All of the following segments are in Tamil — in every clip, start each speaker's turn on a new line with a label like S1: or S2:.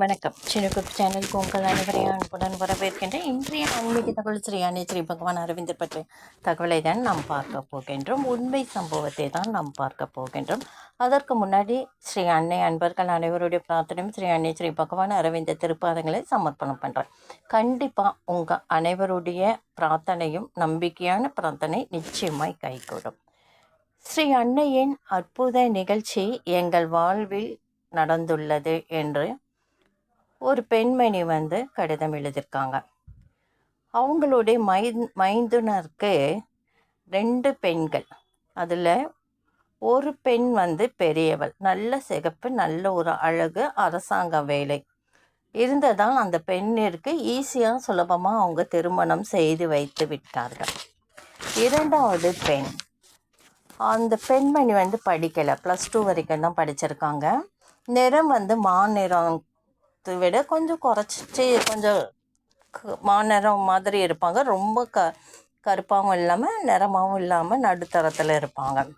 S1: வணக்கம். சினுகுப் சேனலுக்கு உங்கள் அனைவரையும் அன்புடன் வரவேற்கின்றேன். இன்றைய ஆன்மீக தகவல் ஸ்ரீ அன்னை ஸ்ரீ பகவான் அரவிந்தர் பற்றிய தகவலை தான் நாம் பார்க்க போகின்றோம். உண்மை சம்பவத்தை தான் நாம் பார்க்க போகின்றோம். அதற்கு முன்னாடி ஸ்ரீ அன்னை அன்பர்கள் அனைவருடைய பிரார்த்தனையும் ஸ்ரீ அன்னை ஸ்ரீ பகவான் அரவிந்த திருப்பாதங்களை சமர்ப்பணம் பண்ணுறேன் கண்டிப்பாக உங்கள் அனைவருடைய பிரார்த்தனையும் நம்பிக்கையான பிரார்த்தனை நிச்சயமாய் கைகூடும். ஸ்ரீ அன்னையின் அற்புத நிகழ்ச்சி எங்கள் வாழ்வில் நடந்துள்ளது என்று ஒரு பெண்மணி வந்து கடிதம் எழுதியிருக்காங்க. அவங்களுடைய மை மைந்துனருக்கு ரெண்டு பெண்கள். அதில் ஒரு பெண் வந்து பெரியவள். நல்ல சிகப்பு நல்ல ஒரு அழகு அரசாங்க வேலை. இருந்ததால் அந்த பெண்ணிற்கு ஈஸியாக சுலபமாக அவங்க திருமணம் செய்து வைத்து விட்டார்கள். இரண்டாவது பெண். அந்த பெண்மணி வந்து படிக்கலை. ப்ளஸ் டூ வரைக்கும் தான் படிச்சிருக்காங்க. நிறம் வந்து மாநிறம் விட கொஞ்சம் குறைச்சிட்டு கொஞ்சம் க- மாநிறம் மாதிரி இருப்பாங்க. ரொம்ப க கருப்பாகவும் இல்லாமல் நிறமாகவும் இல்லாமல் நடுத்தரத்தில் இருப்பாங்க.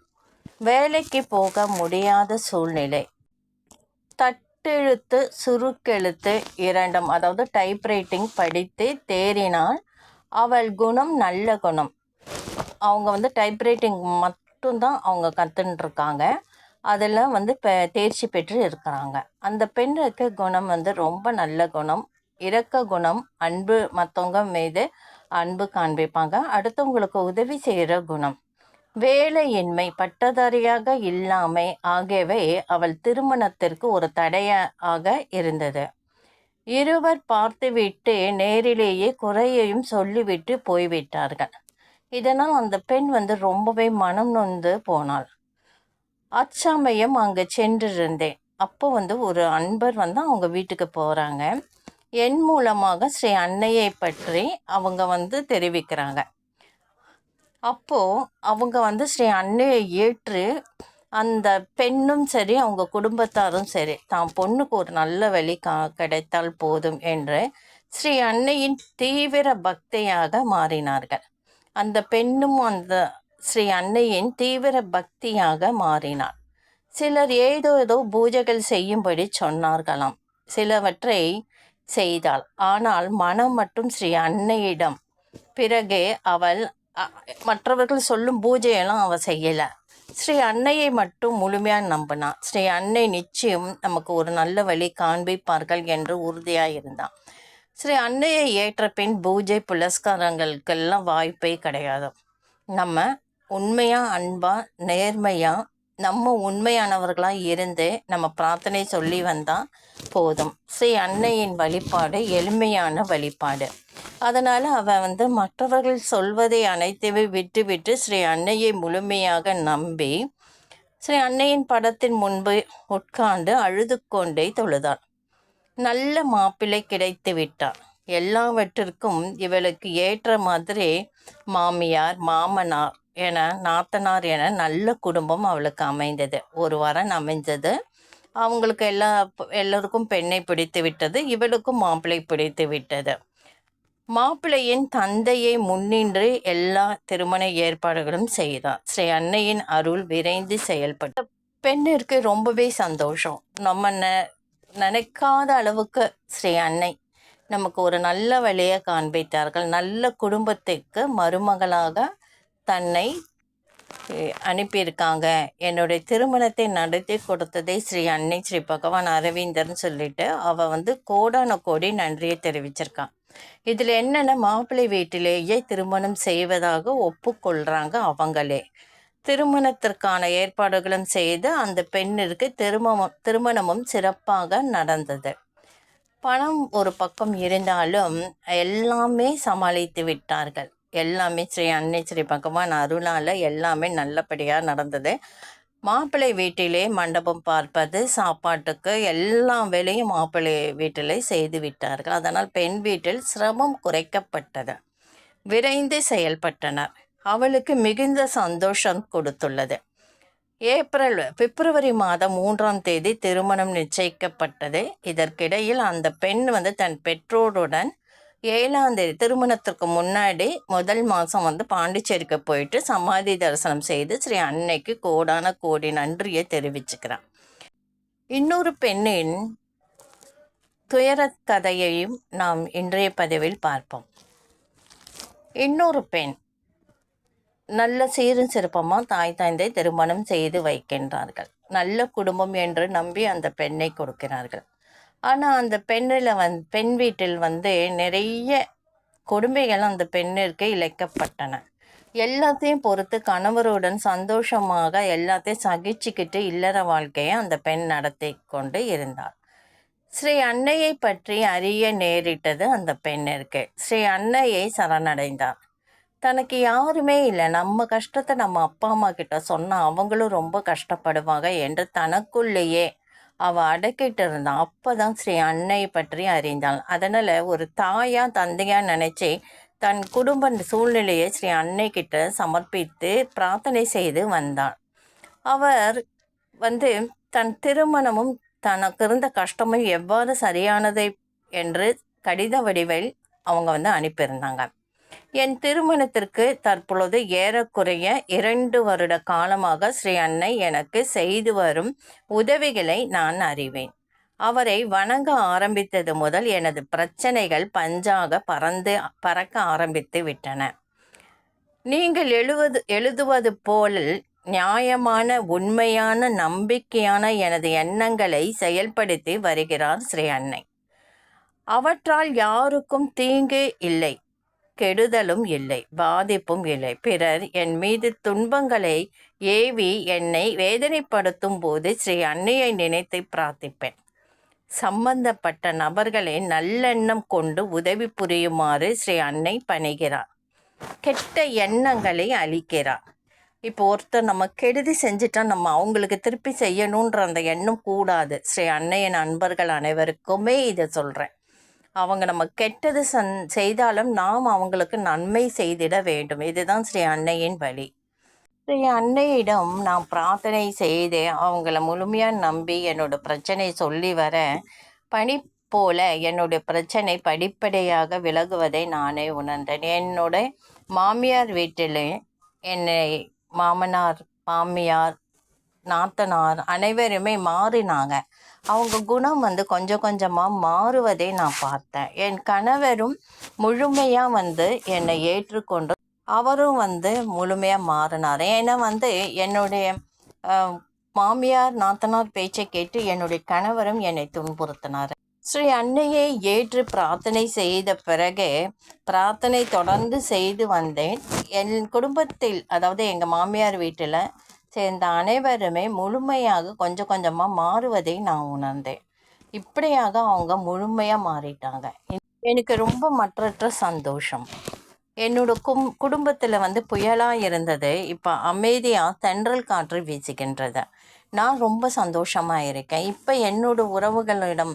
S1: வேலைக்கு போக முடியாத சூழ்நிலை. தட்டெழுத்து சுருக்கெழுத்து இரண்டும் அதாவது டைப்ரைட்டிங் படித்து தேறினால் அவள் குணம் நல்ல குணம். அவங்க வந்து டைப்ரைட்டிங் மட்டும்தான் அவங்க கற்றுன்ட்ருக்காங்க அதெல்லாம் வந்து இப்போ தேர்ச்சி பெற்று இருக்கிறாங்க. அந்த பெண்ணுக்கு குணம் வந்து ரொம்ப நல்ல குணம். இரக்க குணம் அன்பு மற்றவங்க மீது அன்பு காண்பிப்பாங்க. அடுத்தவங்களுக்கு உதவி செய்கிற குணம். வேலையின்மை பட்டதாரியாக இல்லாமை ஆகியவை அவள் திருமணத்திற்கு ஒரு தடையாக இருந்தது. இருவர் பார்த்துவிட்டு நேரிலேயே குறையையும் சொல்லிவிட்டு போய்விட்டார்கள். இதனால் அந்த பெண் வந்து ரொம்பவே மனம் நொந்து போனாள். அச்சமயம் அங்கே சென்றிருந்தேன். அப்போ வந்து ஒரு அன்பர் வந்து அவங்க வீட்டுக்கு போகிறாங்க என் மூலமாக ஸ்ரீ அன்னையை பற்றி அவங்க வந்து தெரிவிக்கிறாங்க. அப்போது அவங்க வந்து ஸ்ரீ அன்னையை ஏற்று அந்த பெண்ணும் சரி அவங்க குடும்பத்தாரும் சரி தான் பொண்ணுக்கு ஒரு நல்ல வழி கா கிடைத்தால் போதும் என்று ஸ்ரீ அன்னையின் தீவிர பக்தியாக மாறினார்கள். அந்த பெண்ணும் அந்த ஸ்ரீ அன்னையின் தீவிர பக்தியாக மாறினார் சிலர் ஏதோ ஏதோ பூஜைகள் செய்யும்படி சொன்னார்களாம். சிலவற்றை செய்தாள். ஆனால் மனம் மட்டும் ஸ்ரீ அன்னையிடம். பிறகு அவள் மற்றவர்கள் சொல்லும் பூஜையெல்லாம் அவள் செய்யலை. ஸ்ரீ அன்னையை மட்டும் முழுமையாக நம்பினான் ஸ்ரீ அன்னை நிச்சயம் நமக்கு ஒரு நல்ல வழி காண்பிப்பார்கள் என்று உறுதியாக இருந்தான் ஸ்ரீ அன்னையை ஏற்ற பின் பூஜை புலஸ்காரங்களுக்கெல்லாம் வாய்ப்பே கிடையாது. நம்ம உண்மையாக அன்பாக நேர்மையாக நம்ம உண்மையானவர்களாக இருந்து நம்ம பிரார்த்தனை சொல்லி வந்தால் போதும். ஸ்ரீ அன்னையின் வழிபாடு எளிமையான வழிபாடு. அதனால் அவன் வந்து மற்றவர்கள் சொல்வதை அனைத்தையும் விட்டு விட்டு ஸ்ரீ அன்னையை முழுமையாக நம்பி ஸ்ரீ அன்னையின் படத்தின் முன்பு உட்கார்ந்து அழுது கொண்டே தொழுதாள். நல்ல மாப்பிள்ளை கிடைத்து விட்டார் எல்லாவற்றிற்கும் இவளுக்கு ஏற்ற மாதிரி மாமியார் மாமனார் என நாத்தனார் என நல்ல குடும்பம் அவளுக்கு அமைந்தது. ஒரு வரன் அமைந்தது அவங்களுக்கு எல்லா எல்லோருக்கும் பெண்ணை பிடித்து விட்டது. இவளுக்கும் மாப்பிள்ளை பிடித்து விட்டது. மாப்பிள்ளையின் தந்தையை முன்னின்று எல்லா திருமண ஏற்பாடுகளும் செய்தார். ஸ்ரீ அன்னையின் அருள் விரைந்து செயல்பட்ட பெண்ணிற்கு ரொம்பவே சந்தோஷம். நம்ம ந நினைக்காத அளவுக்கு ஸ்ரீ அன்னை நமக்கு ஒரு நல்ல வழியை காண்பித்தார்கள். நல்ல குடும்பத்துக்கு மருமகளாக தன்னை அனுப்பியிருக்காங்க. என்னுடைய திருமணத்தை நடத்தி கொடுத்ததே ஸ்ரீ அன்னை ஸ்ரீ பகவான் அரவிந்தர்னு சொல்லிட்டு அவள் வந்து கோடான கோடி நன்றியை தெரிவிச்சிருக்கான் இதில் என்னென்ன மாப்பிள்ளை வீட்டிலேயே திருமணம் செய்வதாக ஒப்புக்கொள்கிறாங்க அவங்களே. திருமணத்திற்கான ஏற்பாடுகளும் செய்து அந்த பெண்ணிற்கு திருமணம் திருமணமும் சிறப்பாக நடந்தது. பணம் ஒரு பக்கம் இருந்தாலும் எல்லாமே சமாளித்து விட்டார்கள். எல்லாமே ஸ்ரீ அன்னை ஸ்ரீ பகவான் அருளால் எல்லாமே நல்லபடியாக நடந்தது. மாப்பிள்ளை வீட்டிலே மண்டபம் பார்ப்பது சாப்பாட்டுக்கு எல்லா வேலையும் மாப்பிள்ளை வீட்டிலே செய்து விட்டார்கள். அதனால் பெண் வீட்டில் சிரமம் குறைக்கப்பட்டது. விரைந்து செயல்பட்டனர். அவளுக்கு மிகுந்த சந்தோஷம் கொடுத்துள்ளது. ஏப்ரல் பிப்ரவரி மாதம் மூன்றாம் தேதி திருமணம் நிச்சயிக்கப்பட்டது. இதற்கிடையில் அந்த பெண் வந்து தன் பெற்றோருடன் ஏழாம் தேதி திருமணத்திற்கு முன்னாடி முதல் மாதம் வந்து பாண்டிச்சேரிக்கு போயிட்டு சமாதி தரிசனம் செய்து ஸ்ரீ அன்னைக்கு கோடான கோடி நன்றியை தெரிவிச்சுக்கிறான் இன்னொரு பெண்ணின் துயரக் கதையையும் நாம் இன்றைய பதிவில் பார்ப்போம். இன்னொரு பெண் நல்ல சீரும் சிறப்பமாக தாய் தாய்ந்தை திருமணம் செய்து வைக்கின்றார்கள். நல்ல குடும்பம் என்று நம்பி அந்த பெண்ணை கொடுக்கிறார்கள். ஆனால் அந்த பெண்ணில் வந் பெண் வீட்டில் வந்து நிறைய கொடுமைகள் அந்த பெண்ணிற்கு இழைக்கப்பட்டன. எல்லாத்தையும் பொறுத்து கணவருடன் சந்தோஷமாக எல்லாத்தையும் சகிச்சுக்கிட்டு இல்லற வாழ்க்கையை அந்த பெண் நடத்தி கொண்டு இருந்தார். ஸ்ரீ அன்னையை பற்றி அறிய நேரிட்டது அந்த பெண்ணிற்கு. ஸ்ரீ அன்னையை சரணடைந்தார். தனக்கு யாருமே இல்லை. நம்ம கஷ்டத்தை நம்ம அப்பா அம்மா கிட்ட சொன்னால் அவங்களும் ரொம்ப கஷ்டப்படுவாங்க என்று தனக்குள்ளேயே அவள் அடக்கிட்டு இருந்தான் அப்போ தான் ஸ்ரீ அன்னையை பற்றி அறிந்தாள். அதனால் ஒரு தாயாக தந்தையாக நினச்சி தன் குடும்ப சூழ்நிலையை ஸ்ரீ அன்னை கிட்ட சமர்ப்பித்து பிரார்த்தனை செய்து வந்தாள். அவர் வந்து தன் திருமணமும் தனக்கு இருந்த கஷ்டமும் எவ்வாறு சரியானதை? என்று கடித வடிவில் அவங்க வந்து அனுப்பியிருந்தாங்க. என் திருமணத்திற்கு தற்பொழுது ஏறக்குறைய இரண்டு வருட காலமாக ஸ்ரீ அன்னை எனக்கு செய்து வரும் உதவிகளை நான் அறிவேன். அவரை வணங்க ஆரம்பித்தது முதல் எனது பிரச்சனைகள் பஞ்சாக பறந்து பறக்க ஆரம்பித்து விட்டன. நீங்கள் எழுவது எழுதுவது போல் நியாயமான உண்மையான நம்பிக்கையான எனது எண்ணங்களை செயல்படுத்தி வருகிறார் ஸ்ரீ அன்னை. அவற்றால் யாருக்கும் தீங்கு இல்லை. கெடுதலும் இல்லை பாதிப்பும் இல்லை. பிறர் என் மீது துன்பங்களை ஏவி என்னை வேதனைப்படுத்தும் போது ஸ்ரீ அன்னையை நினைத்து பிரார்த்திப்பேன். சம்பந்தப்பட்ட நபர்களை நல்லெண்ணம் கொண்டு உதவி புரியுமாறு ஸ்ரீ அன்னை பணிகிறார். கெட்ட எண்ணங்களை அழிக்கிறார் இப்போ ஒருத்தர் நம்ம கெடுதி செஞ்சுட்டா நம்ம அவங்களுக்கு திருப்பி செய்யணுன்ற அந்த எண்ணம் கூடாது. ஸ்ரீ அன்னையின் நண்பர்கள் அனைவருக்குமே இதை சொல்கிறேன் அவங்க நம்ம கெட்டது சந் செய்தாலும் நாம் அவங்களுக்கு நன்மை செய்திட வேண்டும். இதுதான் ஸ்ரீ அன்னையின் வழி. ஸ்ரீ அன்னையிடம் நான் பிரார்த்தனை செய்து அவங்கள முழுமையாக நம்பி என்னோட பிரச்சனை சொல்லி வர பனி போல என்னுடைய பிரச்சனை படிப்படியாக விலகுவதை நானே உணர்ந்தேன். என்னோட மாமியார் வீட்டில் என்னை மாமனார் மாமியார் நாத்தனார் அனைவருமே மாறினாங்க. அவங்க குணம் வந்து கொஞ்சம் கொஞ்சமாக மாறுவதை நான் பார்த்தேன். என் கணவரும் முழுமையாக வந்து என்னை ஏற்றுக்கொண்டு அவரும் வந்து முழுமையாக மாறினார். ஏன்னா வந்து என்னுடைய மாமியார் நாத்தனார் பேச்சை கேட்டு என்னுடைய கணவரும் என்னை துன்புறுத்தினார். ஸ்ரீ அன்னையை ஏற்று பிரார்த்தனை செய்த பிறகு பிரார்த்தனை தொடர்ந்து செய்து வந்தேன். என் குடும்பத்தில் அதாவது எங்கள் மாமியார் வீட்டில் சேர்ந்த அனைவருமே முழுமையாக கொஞ்சம் கொஞ்சமாக மாறுவதை நான் உணர்ந்தேன். இப்படியாக அவங்க முழுமையாக மாறிட்டாங்க. எனக்கு ரொம்ப மற்றற்ற சந்தோஷம். என்னோட கும் குடும்பத்தில் வந்து புயலாக இருந்தது. இப்போ அமைதியாக தென்றல் காற்று வீசுகின்றது. நான் ரொம்ப சந்தோஷமாக இருக்கேன். இப்போ என்னோட உறவுகளிடம்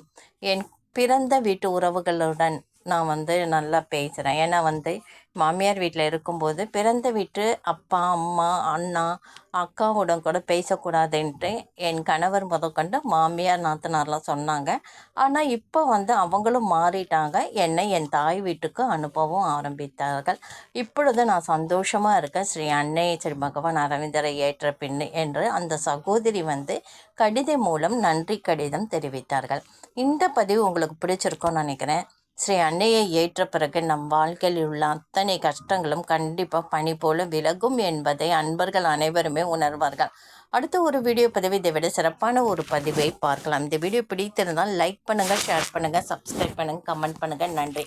S1: என் பிறந்த வீட்டு உறவுகளுடன் நான் வந்து நல்லா பேசுகிறேன் ஏன்னா வந்து மாமியார் வீட்டில் இருக்கும்போது பிறந்த வீட்டு அப்பா அம்மா அண்ணா அக்காவுடன் கூட பேசக்கூடாதுன்ட்டு என் கணவர் முதற்கொண்டு மாமியார் நாத்தனார்லாம் சொன்னாங்க. ஆனால் இப்போ வந்து அவங்களும் மாறிட்டாங்க. என்னை என் தாய் வீட்டுக்கு அனுப்பவும் ஆரம்பித்தார்கள். இப்பொழுது நான் சந்தோஷமாக இருக்கேன். ஸ்ரீ அன்னை ஸ்ரீ பகவான் அரவிந்தரை ஏற்ற பின் என்று அந்த சகோதரி வந்து கடிதம் மூலம் நன்றி கடிதம் தெரிவித்தார்கள். இந்த பதிவு உங்களுக்கு பிடிச்சிருக்கோன்னு நினைக்கிறேன். ஸ்ரீ அன்னையை ஏற்ற பிறகு நம் வாழ்க்கையில் உள்ள அத்தனை கஷ்டங்களும் கண்டிப்பாக பணி போல விலகும் என்பதை அன்பர்கள் அனைவருமே உணர்வார்கள். அடுத்த ஒரு வீடியோ பதிவு இதை விட சிறப்பான ஒரு பதிவை பார்க்கலாம். இந்த வீடியோ பிடித்திருந்தால் லைக் பண்ணுங்கள் ஷேர் பண்ணுங்கள் சப்ஸ்கிரைப் பண்ணுங்கள் கமெண்ட் பண்ணுங்கள் நன்றி.